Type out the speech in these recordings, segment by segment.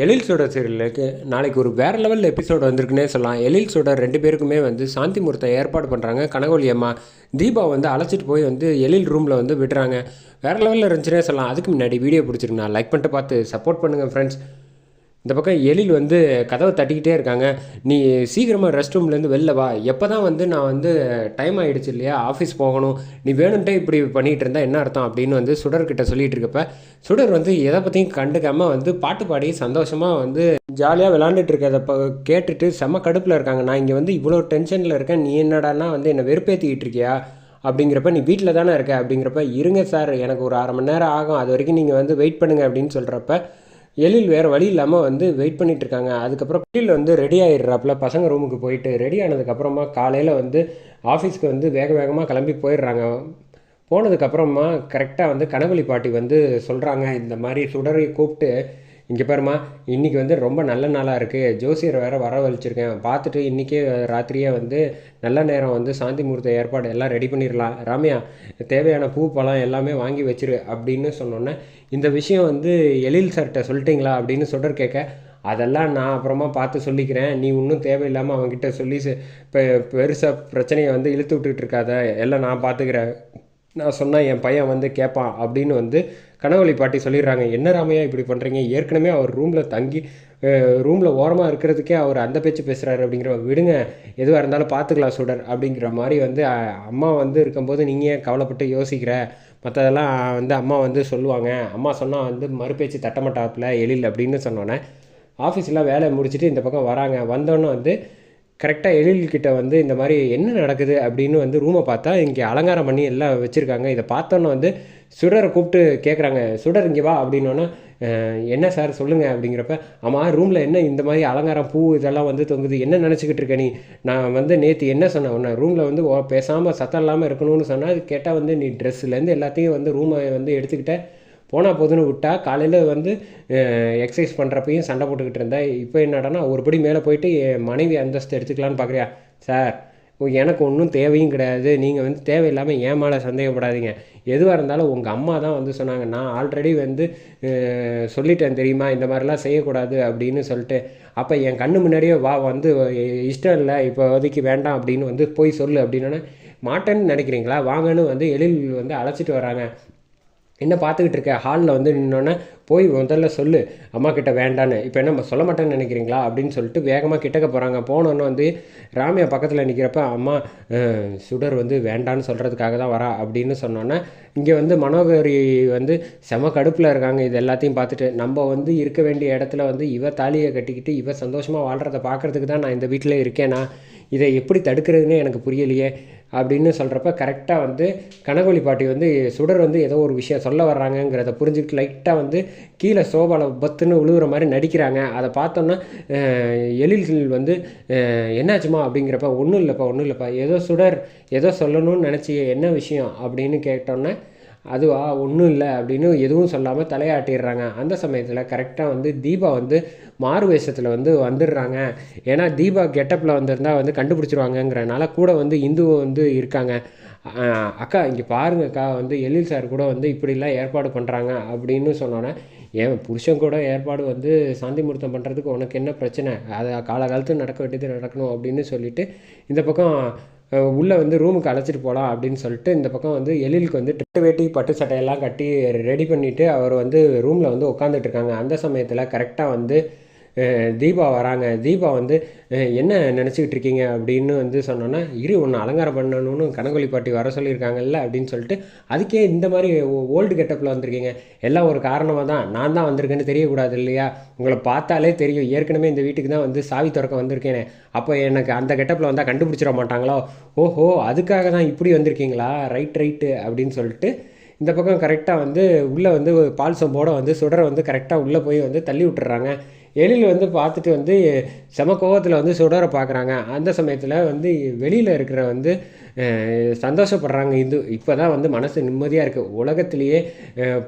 எழில் சுடர் சீரியலுக்கு நாளைக்கு ஒரு வேறு லெவலில் எபிசோடு வந்திருக்குன்னே சொல்லலாம். எழில் சுடர் ரெண்டு பேருக்குமே வந்து சாந்தி முகூர்த்த ஏற்பாடு பண்ணுறாங்க கனகோலி அம்மா தீபா வந்து அழைச்சிட்டு போய் வந்து எழில் ரூமில் வந்து விடுறாங்க வேறு லெவலில் இருந்துச்சுன்னே சொல்லலாம். அதுக்கு முன்னாடி வீடியோ பிடிச்சிருக்குண்ணா லைக் பண்ணிட்டு பார்த்து சப்போர்ட் பண்ணுங்கள் ஃப்ரெண்ட்ஸ் இந்த பக்கம் எழில் வந்து கதவை தட்டிக்கிட்டே இருக்காங்க. நீ சீக்கிரமாக ரெஸ்ட் ரூம்லேருந்து வெளில வா. எப்போ தான் வந்து நான் வந்து டைம் ஆகிடுச்சு இல்லையா? ஆஃபீஸ் போகணும். நீ வேணும்ட்டே இப்படி பண்ணிகிட்டு இருந்தால் என்ன அர்த்தம் அப்படின்னு வந்து சுடர்கிட்ட சொல்லிகிட்டு இருக்கப்ப சுடர் வந்து எதை பற்றியும் கண்டுக்காமல் வந்து பாட்டு பாடி சந்தோஷமாக வந்து ஜாலியாக விளாண்டுட்டு இருக்கிறத ப கேட்டுட்டு செம்ம கடுப்பில் இருக்காங்க. நான் இங்கே வந்து இவ்வளோ டென்ஷனில் இருக்கேன். நீ என்னடான்னா வந்து என்னை வெறுப்பேற்றிக்கிட்டு இருக்கியா? அப்படிங்கிறப்ப நீ வீட்டில் தானே இருக்க? அப்படிங்கிறப்ப இருங்க சார் எனக்கு ஒரு அரை மணி நேரம் ஆகும். அது வரைக்கும் நீங்கள் வந்து வெயிட் பண்ணுங்கள் அப்படின்னு சொல்கிறப்ப எழில் வேறு வழி இல்லாமல் வந்து வெயிட் பண்ணிட்டு இருக்காங்க அதுக்கப்புறம் எழில் வந்து ரெடி ஆகிடுறாப்புல பசங்க ரூமுக்கு போயிட்டு ரெடி ஆனதுக்கப்புறமா காலையில் வந்து ஆஃபீஸ்க்கு வந்து வேக வேகமாக கிளம்பி போயிடுறாங்க. போனதுக்கப்புறமா கரெக்டாக வந்து கனவழி பாட்டி வந்து சொல்கிறாங்க இந்த மாதிரி சுடரை கூப்பிட்டு இங்கே பாருமா இன்றைக்கி வந்து ரொம்ப நல்ல நாளாக இருக்குது ஜோசியர் வேறு வரவழைச்சிருக்கேன். பார்த்துட்டு இன்றைக்கே ராத்திரியே வந்து நல்ல நேரம் வந்து சாந்தி முகூர்த்த ஏற்பாடு எல்லாம் ரெடி பண்ணிடலாம். ராமையா தேவையான பூ பழம் எல்லாமே வாங்கி வச்சிரு அப்படின்னு சொன்னோன்னே இந்த விஷயம் வந்து எழில் சார்கிட்ட சொல்லிட்டீங்களா அப்படின்னு சொல்கிற கேட்க அதெல்லாம் நான் அப்புறமா பார்த்து சொல்லிக்கிறேன். நீ ஒன்றும் தேவையில்லாமல் அவங்ககிட்ட சொல்லி இப்போ பெருசாக பிரச்சனையை வந்து இழுத்து விட்டுட்டு இருக்காத. எல்லாம் நான் பார்த்துக்கிறேன். நான் சொன்னால் என் பையன் வந்து கேட்பான். அப்படின்னு வந்து கனவழி பாட்டி சொல்லிடுறாங்க என்ன ராமையா இப்படி பண்ணுறீங்க ஏற்கனவே அவர் ரூமில் தங்கி ரூமில் ஓரமாக இருக்கிறதுக்கே அவர் அந்த பேச்சு பேசுகிறாரு அப்படிங்கிற விடுங்க எதுவாக இருந்தாலும் பார்த்துக்கலாம் சுடர் அப்படிங்கிற மாதிரி வந்து அம்மா வந்து இருக்கும்போது நீங்கள் ஏன் கவலைப்பட்டு யோசிக்கிற? மற்றதெல்லாம் வந்து அம்மா வந்து சொல்லுவாங்க. அம்மா சொன்னால் வந்து மறுபேச்சு தட்டமாட்டாப்பில் எழில் அப்படின்னு சொன்னோன்னே ஆஃபீஸில் வேலை முடிச்சுட்டு இந்த பக்கம் வராங்க. வந்தோன்னே வந்து கரெக்டாக எழில்கிட்ட வந்து இந்த மாதிரி என்ன நடக்குது அப்படின்னு வந்து ரூமை பார்த்தா இங்கே அலங்காரம் பண்ணி எல்லாம் வச்சுருக்காங்க. இதை பார்த்தோன்னே வந்து சுடரை கூப்பிட்டு கேட்குறாங்க சுடர் இங்கே வா அப்படின்னோன்னா என்ன சார் சொல்லுங்கள் அப்படிங்கிறப்ப ஆமாம் ரூமில் என்ன இந்த மாதிரி அலங்காரம் பூ இதெல்லாம் வந்து தொங்குது? என்ன நினச்சிக்கிட்டு இருக்க நீ? நான் வந்து நேற்று என்ன சொன்னேன்? உன்னை ரூமில் வந்து பேசாமல் சத்தம் இல்லாமல் இருக்கணும்னு சொன்னால் அது கேட்டால் வந்து நீ ட்ரெஸ்ஸுலேருந்து எல்லாத்தையும் வந்து ரூமை வந்து எடுத்துக்கிட்ட. போனால் போதுன்னு விட்டா காலையில் வந்து எக்ஸசைஸ் பண்ணுறப்பையும் சண்டை போட்டுக்கிட்டு இருந்தேன் இப்போ என்னடானா ஒரு படி மேலே போயிட்டு என் மனைவி அந்தஸ்து எடுத்துக்கலான்னு பார்க்குறியா சார் எனக்கு ஒன்றும் தேவையும் கிடையாது. நீங்கள் வந்து தேவையில்லாமல் ஏன் மேலே சந்தேகப்படாதீங்க. எதுவாக இருந்தாலும் உங்கள் அம்மா தான் வந்து சொன்னாங்க. நான் ஆல்ரெடி வந்து சொல்லிட்டேன் தெரியுமா? இந்த மாதிரிலாம் செய்யக்கூடாது அப்படின்னு சொல்லிட்டு. அப்போ என் கண்ணு முன்னாடியே வா வந்து இஷ்டம் இல்லை. இப்போதைக்கு வேண்டாம் அப்படின்னு வந்து போய் சொல்லு அப்படின்னா மாட்டேன்னு நினைக்கிறீங்களா? வாங்கன்னு வந்து எழில் வந்து அழைச்சிட்டு வராங்க. என்ன பார்த்துக்கிட்டு இருக்க? ஹாலில் வந்து நின்னோன்னே போய் முதல்ல சொல்லு. அம்மா கிட்ட வேண்டான்னு. இப்போ என்ன சொல்ல மாட்டேன்னு நினைக்கிறீங்களா? அப்படின்னு சொல்லிட்டு வேகமாக கிட்டக்க போகிறாங்க போனோன்னு வந்து ராமியா பக்கத்தில் நிற்கிறப்ப அம்மா சுடர் வந்து வேண்டான்னு சொல்கிறதுக்காக தான் வரா. அப்படின்னு சொன்னோன்னே இங்கே வந்து மனோகரி வந்து செம கடுப்பில் இருக்காங்க. இது எல்லாத்தையும் பார்த்துட்டு நம்ம வந்து இருக்க வேண்டிய இடத்துல வந்து இவ தாலியை கட்டிக்கிட்டு இவ சந்தோஷமாக வாழ்கிறத பார்க்குறதுக்கு தான் நான் இந்த வீட்டில் இருக்கேனா? இதை எப்படி தடுக்கிறதுனே எனக்கு புரியலையே. அப்படின்னு சொல்கிறப்ப கரெக்டாக வந்து கனகோலி பாட்டி வந்து சுடர் வந்து ஏதோ ஒரு விஷயம் சொல்ல வர்றாங்கங்கிறத புரிஞ்சுக்கிட்டு லைட்டாக வந்து கீழே சோபாவில் பத்துன்னு விழுகிற மாதிரி நடிக்கிறாங்க. அதை பார்த்தோன்னா எழில்கள் வந்து என்னாச்சுமா அப்படிங்கிறப்ப ஒன்றும் இல்லைப்பா ஒன்றும் இல்லைப்பா ஏதோ சுடர் ஏதோ சொல்லணும்னு நினச்சி என்ன விஷயம்? அப்படின்னு கேட்டோன்னே அதுவா ஒன்றும் இல்லை அப்படின்னு எதுவும் சொல்லாமல் தலையாட்டிடுறாங்க. அந்த சமயத்தில் கரெக்டாக வந்து தீபா வந்து மாறு வேஷத்தில் வந்து வந்துடுறாங்க. ஏன்னா தீபா கெட்டப்பில் வந்திருந்தால் வந்து கண்டுபிடிச்சிருவாங்கங்கிறனால கூட வந்து இந்து வந்து இருக்காங்க. அக்கா இங்கே பாருங்க அக்கா வந்து எழில் சார் கூட வந்து இப்படிலாம் ஏற்பாடு பண்ணுறாங்க அப்படின்னு சொன்னோன்னே என் புருஷன் கூட ஏற்பாடு வந்து சாந்தி முகூர்த்தம் பண்ணுறதுக்கு உனக்கு என்ன பிரச்சனை? அதை காலகாலத்தில் நடக்க வேண்டியது நடக்கணும் அப்படின்னு சொல்லிட்டு இந்த பக்கம் உள்ளே வந்து ரூமுக்கு அழைச்சிட்டு போகலாம் அப்படின்னு சொல்லிட்டு இந்த பக்கம் வந்து எழிலுக்கு வந்து டெட்டு வேட்டி பட்டு சட்டையெல்லாம் கட்டி ரெடி பண்ணிவிட்டு அவர் வந்து ரூமில் வந்து உட்காந்துட்டு இருக்காங்க. அந்த சமயத்தில் கரெக்டாக வந்து தீபா வராங்க. தீபா வந்து என்ன நினச்சிக்கிட்டு இருக்கீங்க? அப்படின்னு வந்து சொன்னோன்னா இரு ஒன்று அலங்காரம் பண்ணணும்னு கனகொலி பாட்டி வர சொல்லியிருக்காங்கல்ல அப்படின்னு சொல்லிட்டு அதுக்கே இந்த மாதிரி ஓல்டு கெட்டப்பில் வந்திருக்கீங்க. எல்லாம் ஒரு காரணமாக தான். நான் தான் வந்திருக்கேன்னு தெரியக்கூடாது இல்லையா? உங்களை பார்த்தாலே தெரியும். ஏற்கனவே இந்த வீட்டுக்கு தான் வந்து சாவி திறக்க வந்திருக்கேனே. அப்போ எனக்கு அந்த கெட்டப்பில் வந்தால் கண்டுபிடிச்சிட மாட்டாங்களோ? ஓஹோ அதுக்காக தான் இப்படி வந்திருக்கீங்களா? ரைட் ரைட்டு அப்படின்னு சொல்லிட்டு இந்த பக்கம் கரெக்டாக வந்து உள்ளே வந்து பால் சம்போட வந்து சுடரை வந்து கரெக்டாக உள்ளே போய் வந்து தள்ளி விட்டுறாங்க. எழில் வந்து பார்த்துட்டு வந்து செம கோவத்தில் வந்து சுடரை பார்க்குறாங்க. அந்த சமயத்தில் வந்து வெளியில் இருக்கிற வந்து சந்தோஷப்படுறாங்க இந்து. இப்போ தான் வந்து மனசு நிம்மதியாக இருக்குது உலகத்திலேயே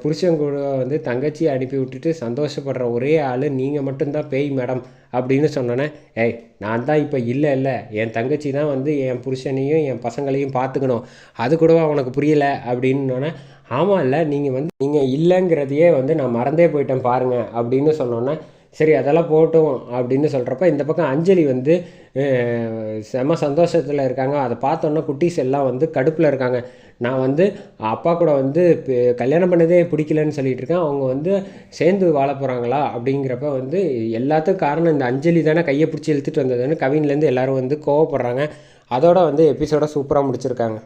புருஷன் கூட வந்து தங்கச்சியை அனுப்பி விட்டுட்டு சந்தோஷப்படுற ஒரே ஆள் நீங்கள் மட்டும்தான். பேய் மேடம் அப்படின்னு சொன்னோன்னே ஏய் நான் தான் இப்போ இல்லை இல்லை. என் தங்கச்சி தான் வந்து என் புருஷனையும் என் பசங்களையும் பார்த்துக்கணும். அது கூடவா உனக்கு புரியலை? அப்படின்னோடனே ஆமாம் இல்லை. நீங்கள் வந்து நீங்கள் இல்லைங்கிறதையே வந்து நான் மறந்தே போயிட்டேன் பாருங்கள் அப்படின்னு சொன்னோன்னே சரி அதெல்லாம் போகட்டும் அப்படின்னு சொல்கிறப்ப இந்த பக்கம் அஞ்சலி வந்து செம சந்தோஷத்தில் இருக்காங்க. அதை பார்த்தோன்னா குட்டீஸ் எல்லாம் வந்து கடுப்பில் இருக்காங்க. நான் வந்து அப்பா கூட வந்து இப்போ கல்யாணம் பண்ணதே பிடிக்கலன்னு சொல்லிட்டு இருக்கேன். அவங்க வந்து சேர்ந்து வாழ போகிறாங்களா அப்படிங்கிறப்ப வந்து எல்லாத்துக்கும் காரணம் இந்த அஞ்சலி தானே கையை பிடிச்சி இழுத்துட்டு வந்ததுன்னு கவின்லேருந்து எல்லாரும் வந்து கோவப்படுறாங்க. அதோட வந்து எபிசோட சூப்பராக முடிச்சிருக்காங்க.